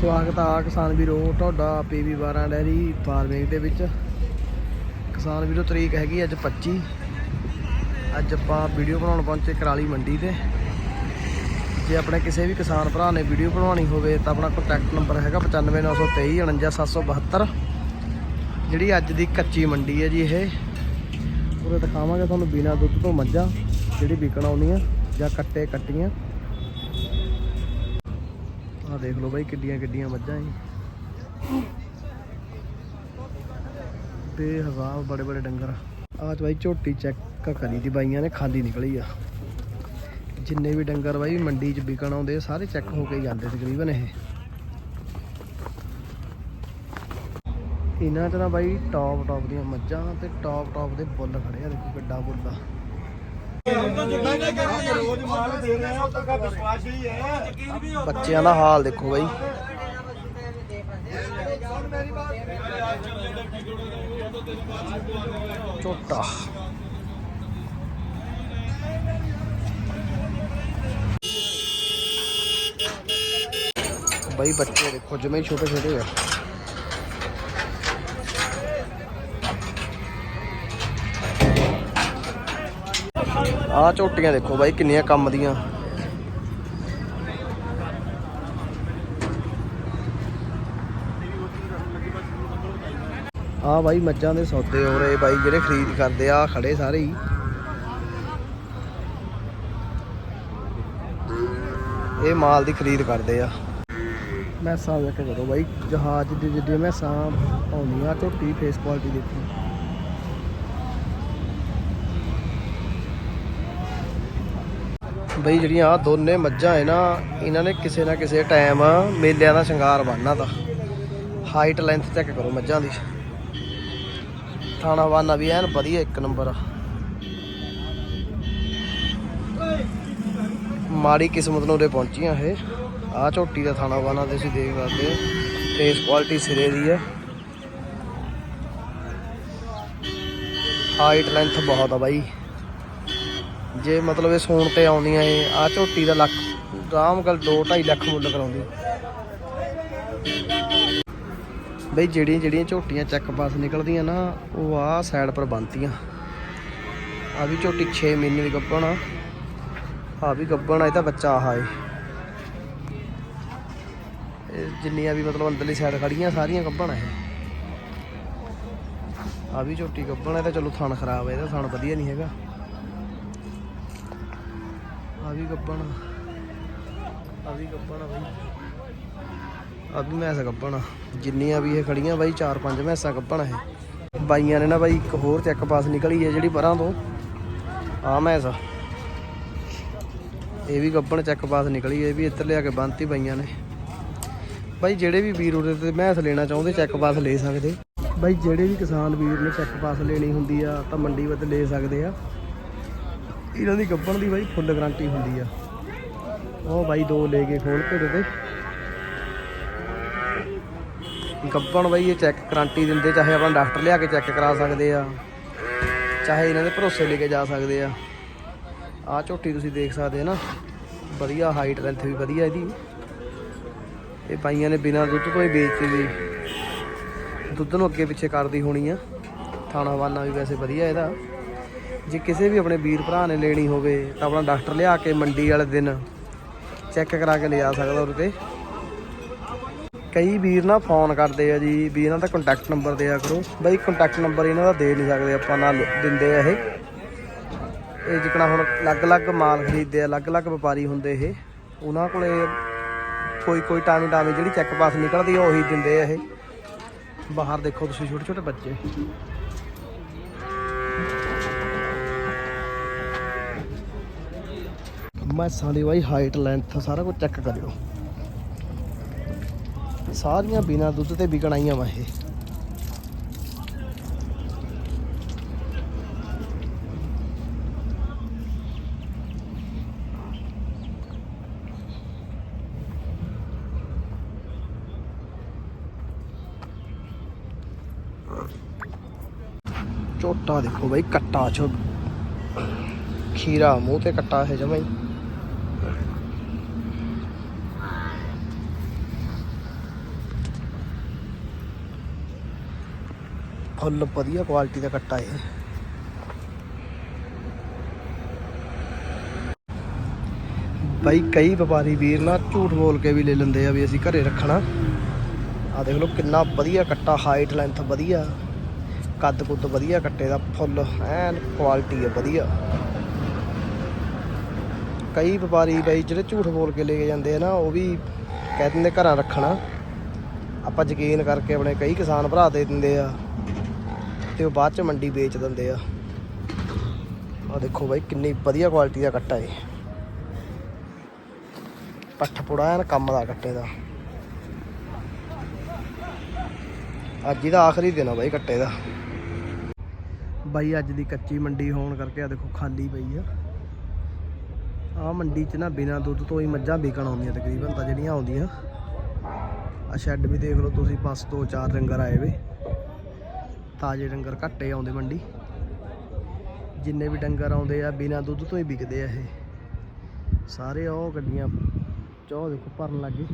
ਸਵਾਗਤ ਆ ਕਿਸਾਨ ਵੀਰੋ, ਤੁਹਾਡਾ ਪੀਵੀ 12 ਡੈਰੀ ਫਾਰਮਿੰਗ ਦੇ ਵਿੱਚ। ਕਿਸਾਨ ਵੀਰੋ, ਤਰੀਕ ਹੈਗੀ ਅੱਜ 25 ਅੱਜ ਆਪਾਂ ਵੀਡੀਓ ਬਣਾਉਣ ਪਹੁੰਚੇ ਕਰਾਲੀ ਮੰਡੀ ਤੇ। ਜੇ ਆਪਣੇ ਕਿਸੇ ਵੀ ਕਿਸਾਨ ਭਰਾ ਨੇ ਵੀਡੀਓ ਬਣਾਉਣੀ ਹੋਵੇ, ਤਾਂ ਆਪਣਾ ਕੰਟੈਕਟ ਨੰਬਰ ਹੈਗਾ 95923 49772 ਜਿਹੜੀ ਅੱਜ ਦੀ ਕੱਚੀ ਮੰਡੀ ਹੈ ਜੀ ਇਹ। ਉਰੇ ਦਿਖਾਵਾਂਗੇ ਤੁਹਾਨੂੰ ਬਿਨਾ ਦੁੱਧ ਤੋਂ ਮੱਝਾਂ, ਜਿਹੜੀ ਵਿਕਣ ਆਉਂਦੀਆਂ ਜਾਂ ਕੱਟੇ ਕੱਟੀਆਂ। ਆਹ ਦੇਖ ਲਓ ਬਾਈ ਕਿੱਡੀਆਂ ਕਿੱਡੀਆਂ ਮੱਝਾਂ ਜੀ। ਬੇਹਜ਼ਾਰ ਬੜੇ ਬੜੇ ਡੰਗਰ। ਆਜ ਬਾਈ ਝੋਟੀ ਚੈੱਕ ਕਰੀ ਦੀ ਬਾਈਆਂ ਨੇ, ਖਾਲੀ ਨਿਕਲੀ ਆ। ਜਿੰਨੇ ਵੀ ਡੰਗਰ ਬਾਈ ਮੰਡੀ 'ਚ ਵਿਕਣ ਆਉਂਦੇ, ਸਾਰੇ ਚੈੱਕ ਹੋ ਕੇ ਜਾਂਦੇ ਤਕਰੀਬਨ ਇਹ। ਇਹਨਾਂ 'ਚ ਨਾ ਬਾਈ ਟੌਪ ਟੌਪ ਦੀਆਂ ਮੱਝਾਂ ਤੇ ਟੌਪ ਟੌਪ ਦੇ ਬੁੱਲ ਖੜੇ ਆ, ਦੇਖੋ ਕਿੱਡਾ ਬੁੱਲ ਆ। ਬੱਚਿਆਂ ਦਾ ਹਾਲ ਦੇਖੋ ਬਾਈ। ਝੋਟਾ। ਬਾਈ ਬੱਚੇ ਦੇਖੋ ਜਿਵੇਂ ਛੋਟੇ ਛੋਟੇ ਆ। ਆਹ ਝੋਟੀਆਂ ਦੇਖੋ ਬਾਈ, ਕਿੰਨੀਆਂ ਕੰਮ ਦੀਆਂ। ਆ ਬਾਈ, ਮੱਝਾਂ ਦੇ ਸੌਦੇ ਹੋ ਰਹੇ ਬਾਈ, ਜਿਹੜੇ ਖਰੀਦ ਕਰਦੇ ਆ ਖੜੇ ਸਾਰੇ ਹੀ। ਇਹ ਮਾਲ ਦੀ ਖਰੀਦ ਕਰਦੇ ਆ। ਮੈਸਾਂ ਵੇਖ ਕਰੋ ਬਾਈ, ਜਹਾਜ਼ ਦੇ ਜਿੱਡੇ ਮੈਸਾਂ ਆਉਂਦੀਆਂ, ਝੋਟੀ ਫੇਸ ਕੁਆਲਿਟੀ ਦੇਖੋ। ਬਈ ਜਿਹੜੀਆਂ ਆ ਦੋਨੇ ਮੱਝਾਂ ਹੈ ਨਾ, ਇਹਨਾਂ ਨੇ ਕਿਸੇ ਨਾ ਕਿਸੇ ਟਾਈਮ ਮੇਲਿਆਂ ਦਾ ਸ਼ਿੰਗਾਰ ਬਣਨਾ ਤਾਂ। ਹਾਈਟ ਲੈਂਥ ਚੈੱਕ ਕਰੋ ਮੱਝਾਂ ਦੀ। ਥਾਣਾ ਵਾਨਾ ਵੀ ਐਨ ਵਧੀਆ ਇੱਕ ਨੰਬਰ ਆ। ਮਾੜੀ ਕਿਸਮਤ ਨੂੰ ਉਰੇ ਪਹੁੰਚੀਆਂ ਇਹ। ਆ ਝੋਟੀ ਦਾ ਥਾਣਾ ਵਾਨਾ ਤੁਸੀਂ ਦੇਖ ਸਕਦੇ ਹੋ। ਫੇਸ ਕੁਆਲਿਟੀ ਸਿਰੇ ਦੀ ਹੈ ਹਾਈਟ ਲੈਂਥ ਬਹੁਤ ਆ ਬਾਈ। ਜੇ ਮਤਲਬ ਇਹ ਸੂਣ ਤੇ ਆਉਂਦੀਆਂ ਏ ਆ ਝੋਟੀ ਦਾ ਲੱਖ, ਆਰਾਮ ਗੱਲ 2 2.5 ਲੱਖ ਮੁੱਲ ਕਰਾਉਂਦੀ। ਬਈ ਜਿਹੜੀਆਂ ਜਿਹੜੀਆਂ ਝੋਟੀਆਂ ਚੱਕ ਪਾਸ ਨਿਕਲਦੀਆਂ ਨਾ, ਉਹ ਆ ਸਾਈਡ ਪਰ ਬੰਨਤੀਆਂ। ਆ ਵੀ ਝੋਟੀ 6 ਮਹੀਨੇ ਦੀ ਗੱਭਣ ਆ। ਆ ਵੀ ਗੱਭਣ ਆ, ਇਹ ਤਾਂ ਬੱਚਾ ਆਹ ਏ। ਇਹ ਜਿੰਨੀਆਂ ਵੀ ਮਤਲਬ ਅੰਦਰਲੀ ਸਾਈਡ ਖੜੀਆਂ, ਸਾਰੀਆਂ ਗੱਭਣ ਆ ਇਹ। ਆ ਵੀ ਝੋਟੀ ਗੱਭਣ ਆ, ਇਹ ਤਾਂ ਚਲੋ ਥਣ ਖਰਾਬ ਹੈ ਇਹਦਾ ਥਣ ਵਧੀਆ ਨਹੀਂ ਹੈਗਾ। ਵੀ ਗੱਬਣ ਆ। ਵੀ ਗੱਬਣ ਆ ਬਾਈ। ਆ ਵੀ ਮੈਸ ਗੱਬਣ ਜਿੰਨੀਆਂ ਵੀ ਇਹ ਖੜੀਆਂ ਬਾਈ, ਚਾਰ ਪੰਜ ਮੈਸਾਂ ਗੱਬਣ ਇਹ। ਬਾਈਆਂ ਨੇ ਨਾ ਬਾਈ ਇੱਕ ਹੋਰ ਚੈੱਕ ਪਾਸ ਨਿਕਲੀ ਹੈ ਜਿਹੜੀ ਪਰਾਂ ਤੋਂ। ਆ ਮੈਸ ਇਹ ਵੀ ਗੱਬਣ ਚੈੱਕ ਪਾਸ ਨਿਕਲੀ ਹੈ, ਇਹ ਵੀ ਇੱਧਰ ਲਿਆ ਕੇ ਬੰਨਤੀ ਬਾਈਆਂ ਨੇ। ਬਾਈ ਜਿਹੜੇ ਵੀ ਵੀਰ ਉਹਦੇ ਤੇ ਮੈਸ ਲੈਣਾ ਚਾਹੁੰਦੇ, ਚੈੱਕ ਪਾਸ ਲੈ ਸਕਦੇ। ਬਾਈ ਜਿਹੜੇ ਵੀ ਕਿਸਾਨ ਵੀਰ ਨੇ ਚੈੱਕ ਪਾਸ ਲੈਣੀ ਹੁੰਦੀ ਆ, ਤਾਂ ਮੰਡੀ ਵਿੱਚ ਲੈ ਸਕਦੇ ਆ। ਇਹਨਾਂ ਦੀ ਗੱਬਣ ਦੀ ਬਾਈ ਫੁੱਲ ਗਾਰੰਟੀ ਹੁੰਦੀ ਆ। ਉਹ ਬਾਈ ਦੋ ਲੈ ਕੇ ਖੋਲ ਕੇ ਦੇ ਗੱਬਣ ਬਾਈ ਇਹ ਚੈੱਕ ਗਾਰੰਟੀ ਦਿੰਦੇ, ਚਾਹੇ ਆਪਾਂ ਡਾਕਟਰ ਲਿਆ ਕੇ ਚੈੱਕ ਕਰਾ ਸਕਦੇ ਆ, ਚਾਹੇ ਇਹਨਾਂ ਦੇ ਭਰੋਸੇ ਲੈ ਕੇ ਜਾ ਸਕਦੇ ਆ। ਆਹ ਝੋਟੀ ਤੁਸੀਂ ਦੇਖ ਸਕਦੇ ਆ ਨਾ, ਵਧੀਆ ਹਾਈਟ ਲੈਂਥ ਵੀ ਵਧੀਆ ਇਹਦੀ। ਇਹ ਪਾਈਆਂ ਨੇ ਬਿਨਾਂ ਦੁੱਧ ਤੋਂ ਹੀ ਵੇਚਤੀ ਵੀ। ਦੁੱਧ ਨੂੰ ਅੱਗੇ ਪਿੱਛੇ ਕਰਦੀ ਹੋਣੀ ਆ। ਥਾਣਾ ਵਾਨਾ ਵੀ ਵੈਸੇ ਵਧੀਆ ਇਹਦਾ। ਜੇ ਕਿਸੇ ਵੀ ਆਪਣੇ ਵੀਰ ਭਰਾ ਨੇ ਲੈਣੀ ਹੋਵੇ ਤਾਂ ਆਪਣਾ ਡਾਕਟਰ ਲਿਆ ਕੇ ਮੰਡੀ ਵਾਲੇ ਦਿਨ ਚੈੱਕ ਕਰਾ ਕੇ ਲਿਆ ਸਕਦਾ ਉਹਦੇ ਤੇ। ਕਈ ਵੀਰ ਨਾ ਫੋਨ ਕਰਦੇ ਆ ਜੀ ਵੀ ਇਹਨਾਂ ਦਾ ਕੰਟੈਕਟ ਨੰਬਰ ਦਿਆ ਕਰੋ। ਬਈ ਕੰਟੈਕਟ ਨੰਬਰ ਇਹਨਾਂ ਦਾ ਦੇ ਨਹੀਂ ਸਕਦੇ, ਆਪਾਂ ਨਾਲ ਦਿੰਦੇ ਆ ਇਹ। ਇਹ ਜਿਕਣਾ ਹੁਣ ਅਲੱਗ-ਅਲੱਗ ਮਾਲ ਖਰੀਦਦੇ ਆ, ਅਲੱਗ-ਅਲੱਗ ਵਪਾਰੀ ਹੁੰਦੇ ਇਹ। ਉਹਨਾਂ ਕੋਲੇ ਕੋਈ ਕੋਈ ਟਾਮੀ ਟਾਮੀ ਜਿਹੜੀ ਚੈੱਕ ਪਾਸ ਨਿਕਲਦੀ ਆ, ਉਹੀ ਦਿੰਦੇ ਆ ਇਹ। ਬਾਹਰ ਦੇਖੋ ਤੁਸੀਂ ਛੋਟੇ ਛੋਟੇ ਬੱਚੇ। ਮੈਸਾਂ ਦੀ ਬਾਈ ਹਾਈਟ ਲੈਂਥ ਸਾਰਾ ਕੁਝ ਚੈੱਕ ਕਰਿਓ। ਸਾਰੀਆਂ ਬਿਨਾ ਦੁੱਧ ਤੇ ਵਿਕਣ ਆਈਆਂ ਵਾ ਇਹ। ਝੋਟਾ ਦੇਖੋ ਬਾਈ, ਕੱਟਾ ਛੋ ਖੀਰਾ, ਮੂੰਹ ਤੇ ਕੱਟਾ ਹੈ। ਜਮਾਈ ਫੁੱਲ ਵਧੀਆ ਕੁਆਲਿਟੀ ਦਾ ਕੱਟਾ ਇਹ। ਬਾਈ ਕਈ ਵਪਾਰੀ ਵੀਰ ਨਾ ਝੂਠ ਬੋਲ ਕੇ ਵੀ ਲੈ ਲੈਂਦੇ ਆ ਵੀ ਅਸੀਂ ਘਰੇ ਰੱਖਣਾ। ਆ ਦੇਖ ਲਓ ਕਿੰਨਾ ਵਧੀਆ ਕੱਟਾ ਹਾਈਟ ਲੈਂਥ ਵਧੀਆ। ਕੱਦ ਕੁੱਦ ਵਧੀਆ ਕੱਟੇ ਦਾ, ਫੁੱਲ ਐਨ ਕੁਆਲਿਟੀ ਹੈ ਵਧੀਆ। ਕਈ ਵਪਾਰੀ ਬਾਈ ਜਿਹੜੇ ਝੂਠ ਬੋਲ ਕੇ ਲੈ ਕੇ ਜਾਂਦੇ ਆ ਨਾ, ਉਹ ਵੀ ਕਹਿ ਦਿੰਦੇ ਘਰਾਂ ਰੱਖਣਾ। ਆਪਾਂ ਯਕੀਨ ਕਰਕੇ ਆਪਣੇ ਕਈ ਕਿਸਾਨ ਭਰਾ ਦੇ ਦਿੰਦੇ ਆ। ਤੇ ਉਹ ਬਾਅਦ ਚ ਮੰਡੀ ਵੇਚ ਦਿੰਦੇ ਆ। ਆ ਦੇਖੋ ਬਾਈ, ਕਿੰਨੀ ਵਧੀਆ ਕੁਆਲਿਟੀ ਦਾ ਕੱਟਾ ਏ ਪੱਠ ਪੁੜਾ ਐਨ ਕੰਮ ਦਾ ਕੱਟੇ ਦਾ। ਅੱਜ ਹੀ ਦਾ ਆਖਰੀ ਦਿਨ ਆ ਬਾਈ ਕੱਟੇ ਦਾ। ਬਾਈ, ਅੱਜ ਦੀ ਕੱਚੀ ਮੰਡੀ ਹੋਣ ਕਰਕੇ ਆ ਦੇਖੋ ਖਾਲੀ ਪਈ ਆ। ਆ ਮੰਡੀ 'ਚ ਨਾ ਬਿਨਾਂ ਦੁੱਧ ਤੋਂ ਹੀ ਮੱਝਾਂ ਵਿਕਣ ਆਉਂਦੀਆਂ ਤਕਰੀਬਨ ਤਾਂ ਜਿਹੜੀਆਂ ਆਉਂਦੀਆਂ। ਆ ਸ਼ੈੱਡ ਵੀ ਦੇਖ ਲਓ ਤੁਸੀਂ, ਬਸ ਦੋ ਚਾਰ ਡੰਗਰ ਆਏ ਵੇ। ਤਾਜ਼ੇ ਡੰਗਰ ਘੱਟੇ ਆਉਂਦੇ ਮੰਡੀ। ਜਿੰਨੇ ਵੀ ਡੰਗਰ ਆਉਂਦੇ ਆ, ਬਿਨਾਂ ਦੁੱਧ ਤੋਂ ਹੀ ਵਿਕਦੇ ਆ ਇਹ। ਸਾਰੇ ਉਹ ਗੱਡੀਆਂ ਚੋ ਦੇਖੋ ਭਰਨ ਲੱਗੇ